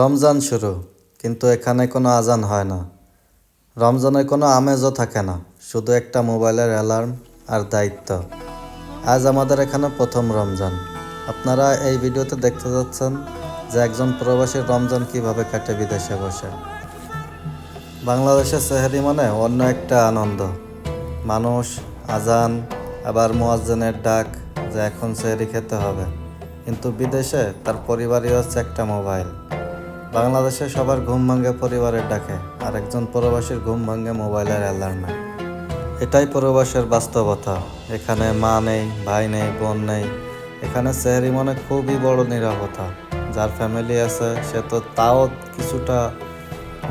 রমজান শুরু, কিন্তু এখানে কোনো আজান হয় না। রমজানের কোনো আমেজও থাকে না, শুধু একটা মোবাইলের অ্যালার্ম আর দায়িত্ব। আজ আমাদের এখানে প্রথম রমজান। আপনারা এই ভিডিওতে দেখতে যাচ্ছেন যে একজন প্রবাসীর রমজান কীভাবে কাটে বিদেশে বসে। বাংলাদেশের সেহেরি মানে অন্য একটা আনন্দ। মানুষ, আজান, আবার মোয়াজ্জেনের ডাক যে এখন সেহেরি খেতে হবে। কিন্তু বিদেশে তার পরিবারই হচ্ছে একটা মোবাইল। বাংলাদেশে সবার ঘুম ভাঙে পরিবারের ডাকে, আর একজন প্রবাসীর ঘুম ভাঙে মোবাইলের অ্যালার্মে। এটাই প্রবাসের বাস্তবতা। এখানে মা নেই, ভাই নেই, বোন নেই। এখানে সেহেরি মানে খুবই বড় নিরাপত্তা। যার ফ্যামিলি আছে, সে তো তাও কিছুটা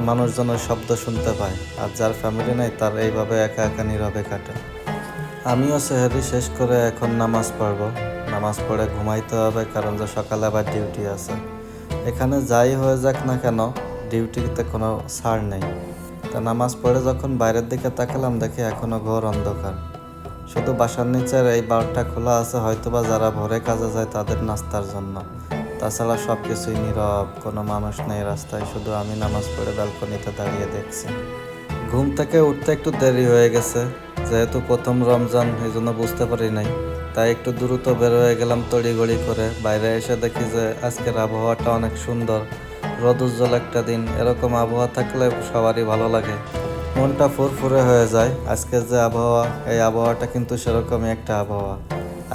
মানুষজনের শব্দ শুনতে পায়, আর যার ফ্যামিলি নেই, তার এইভাবে একা একা নীরবে কাটে। আমিও সেহেরি শেষ করে এখন নামাজ পড়ব। নামাজ পড়ে ঘুমাইতে হবে, কারণ যে সকালে আবার ডিউটি আছে। এখানে যাই হয়ে যাক না কেন, ডিউটিতে কোনো ছাড় নেই। তা নামাজ পড়ে যখন বাইরের দিকে তাকালাম, দেখি এখনও ঘোর অন্ধকার। শুধু বাসার নিচের এই বারটা খোলা আছে, হয়তোবা যারা ভোরে কাজে যায় তাদের নাস্তার জন্য। তাছাড়া সব কিছুই নীরব, কোনো মানুষ নেই রাস্তায়, শুধু আমি নামাজ পড়ে ব্যালকনিতে দাঁড়িয়ে দেখছি। ঘুম থেকে উঠতে একটু দেরি হয়ে গেছে, যেহেতু প্রথম রমজান, এই জন্য বুঝতে পারি নাই। তাই একটু দ্রুত বের হয়ে গেলাম তড়িগড়ি করে। বাইরে এসে দেখি যে আজকের আবহাওয়াটা অনেক সুন্দর। রোদ উজ্জ্বল একটা দিন, এরকম আবহাওয়া থাকলে সবারই ভালো লাগে। মনটা ফুরফুরে হয়ে যায়। আজকে যে আবহাওয়া, এই আবহাওয়াটা কিন্তু সেরকমই একটা আবহাওয়া।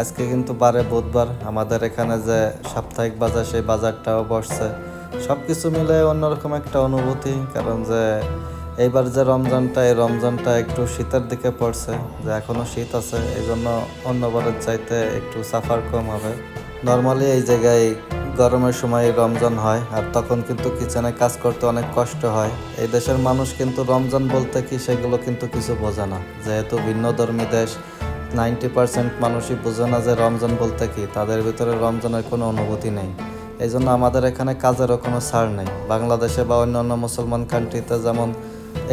আজকে কিন্তু বারে বুধবার, আমাদের এখানে যে সাপ্তাহিক বাজার, সেই বাজারটাও বসছে। সব কিছু মিলে অন্যরকম একটা অনুভূতি, কারণ যে এইবার যে রমজানটা, এই রমজানটা একটু শীতের দিকে পড়ছে, যে এখনও শীত আছে এই জন্য অন্যবারের চাইতে একটু সাফার কম হবে। নর্মালি এই জায়গায় গরমের সময় রমজান হয়, আর তখন কিন্তু কিচেনে কাজ করতে অনেক কষ্ট হয়। এই দেশের মানুষ কিন্তু রমজান বলতে কি, সেগুলো কিন্তু কিছু বোঝে না। যেহেতু ভিন্ন ধর্মী দেশ নাইনটি পার্সেন্ট মানুষই বোঝে না যে রমজান বলতে কি, তাদের ভিতরে রমজানের কোনো অনুভূতি নেই। এই জন্য আমাদের এখানে কাজেরও কোনো ছাড় নেই। বাংলাদেশে বা অন্যান্য মুসলমান কান্ট্রিতে যেমন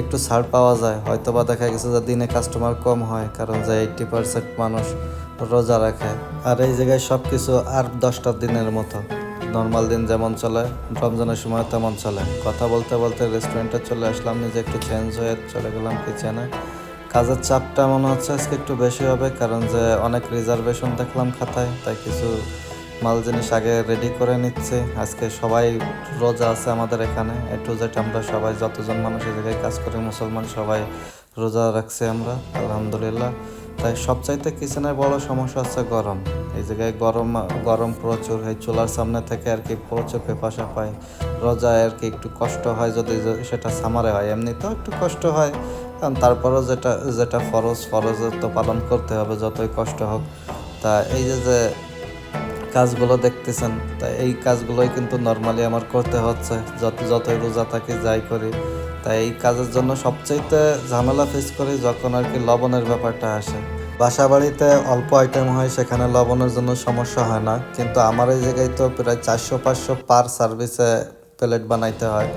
একটু ছাড় পাওয়া যায়। হয়তো বা দেখা গেছে যে দিনে কাস্টমার কম হয়, কারণ যে এইটটি পার্সেন্ট মানুষ রোজা রাখে। আর এই জায়গায় সব কিছু আর দশটা দিনের মতো। নর্মাল দিন যেমন চলে, রমজানের সময় তেমন চলে। কথা বলতে বলতে রেস্টুরেন্টে চলে আসলাম, নিজে একটু চেঞ্জ হয়ে চলে গেলাম কিচেনে কাজের চাপটা মনে হচ্ছে আজকে একটু বেশি হবে, কারণ যে অনেক রিজার্ভেশন দেখলাম খাতায়, তাই কিছু মাল জিনিস আগে রেডি করে নিচ্ছে। আজকে সবাই রোজা আছে আমাদের এখানে। এ টু জেড আমরা সবাই যতজন মানুষ এই জায়গায় কাজ করি, মুসলমান সবাই রোজা রাখছি আমরা, আলহামদুলিল্লাহ। তাই সবচাইতে কিচেনের বড় সমস্যা হচ্ছে গরম। এই জায়গায় গরম গরম প্রচুর, এই চুলার সামনে থেকে আর কি প্রচুর পেপাসা পায় রোজায় আর কি একটু কষ্ট হয় যদি সেটা সামারে হয়, এমনিতেও একটু কষ্ট হয়। কারণ তারপরেও যেটা যেটা ফরজ ফরজ তো পালন করতে হবে, যতই কষ্ট হোক। তা এই যে যে কাজগুলো দেখতেছেন তা এই কাজগুলোই কিন্তু নর্মালি আমার করতে হচ্ছে। যত, যতই রোজা থাকে, যাই করি, তাই এই কাজের জন্য সবচাইতে ঝামেলা ফেস করি যখন আর কি লবণের ব্যাপারটা আসে। বাসা বাড়িতে অল্প আইটেম হয়, সেখানে লবণের জন্য সমস্যা হয় না। কিন্তু আমার এই জায়গায় তো প্রায় চারশো, পাঁচশো পার সার্ভিসে প্লেট বানাইতে হয়।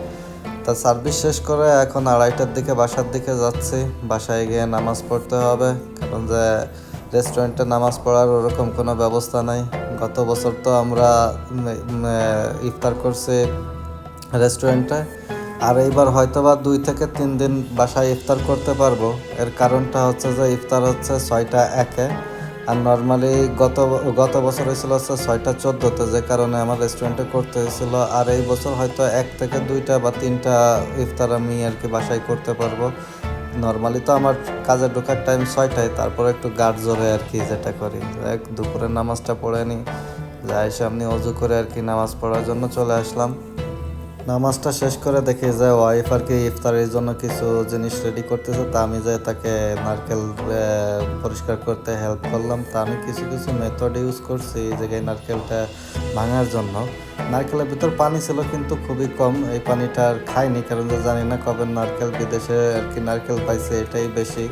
তা সার্ভিস শেষ করে এখন আড়াইটার দিকে বাসার দিকে যাচ্ছি। বাসায় গিয়ে নামাজ পড়তে হবে, কারণ যে রেস্টুরেন্টে নামাজ পড়ার ওরকম কোনো ব্যবস্থা নাই। গত বছর তো আমরা ইফতার করছি রেস্টুরেন্টে। আর এইবার হয়তো বা দুই থেকে তিন দিন বাসায় ইফতার করতে পারব। এর কারণটা হচ্ছে যে ইফতার হচ্ছে ছয়টা একে। আর নর্মালি গত গত বছর হয়েছিল হচ্ছে ছয়টা চোদ্দোতে, যে কারণে আমার রেস্টুরেন্টে করতে হয়েছিল। আর এই বছর হয়তো এক থেকে দুইটা বা তিনটা ইফতার আমি আর কি বাসায় করতে পারব। নর্মালি তো আমার কাজে ঢোকার টাইম ছয়টায়, তারপরে একটু গার্ড জোরে আর কি যেটা করি। এক দুপুরের নামাজটা পড়ে নিই যাই সামনে অজু করে আর কি নামাজ পড়ার জন্য চলে আসলাম। নামাজটা শেষ করে দেখি যে ওয়াইফ আর কি ইফতারের জন্য কিছু জিনিস রেডি করতেছে, তা আমি যে তাকে নারকেল পরিষ্কার করতে হেল্প করলাম। তা আমি কিছু কিছু মেথড ইউজ করছি এই জায়গায় নারকেলটা ভাঙার জন্য। নারকেলের ভিতর পানি ছিল, কিন্তু খুবই কম। এই পানিটা আর খাইনি, কারণ জানি না কবে নারকেল বিদেশে আর কি নারকেল পাইছে, এটাই বেশি।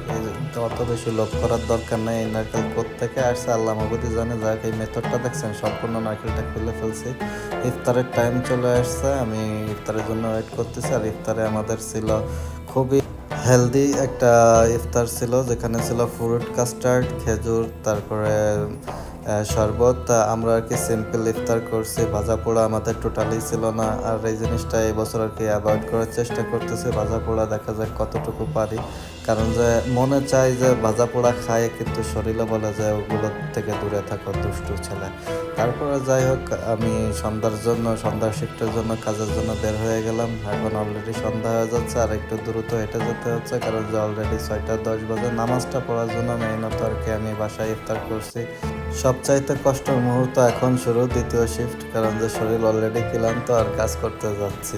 অত বেশি লোভ করার দরকার নেই, এই নারকেল থেকে আসছে, আল্লাহ মবুদি জানে যাক এই মেথডটা দেখছেন, সম্পূর্ণ নারকেলটা খুলে ফেলছি। ইফতারের টাইম চলে আসছে, আমি ইফতারের জন্য ওয়েট করতেছি, আর ইফতারে আমাদের ছিল খুবই হেলদি একটা ইফতার ছিল, যেখানে ছিল ফ্রুট কাস্টার্ড খেজুর, তারপরে শরবত আমরা আর কি সিম্পল ইফতার করছি। ভাজা পোড়া আমাদের টোটালি ছিল না। আর এই জিনিসটা এই বছর আর কি অ্যাভয়েড করার চেষ্টা করতেছি। ভাজা পোড়া দেখা যাক কতটুকু পারি। কারণ যে মনে চাই যে ভাজা পোড়া খায়, কিন্তু শরীরে বলে যে ওগুলো থেকে দূরে থাকো, দুষ্টু ছেলে। তারপরে যাই হোক, আমি সন্ধ্যার জন্য, সন্ধ্যার শিফটের জন্য কাজের জন্য বের হয়ে গেলাম। এখন অলরেডি সন্ধ্যা হয়ে যাচ্ছে, আর একটু দ্রুত হেঁটে যেতে হচ্ছে। কারণ যে অলরেডি ছয়টা, দশ বাজে নামাজটা পড়ার জন্য মেইনত আর কি আমি বাসায় ইফতার করছি। সবচাইতে কষ্টের মুহূর্ত এখন শুরু, দ্বিতীয় শিফট কারণ যে শরীর অলরেডি ক্লান্ত আর কাজ করতে যাচ্ছি।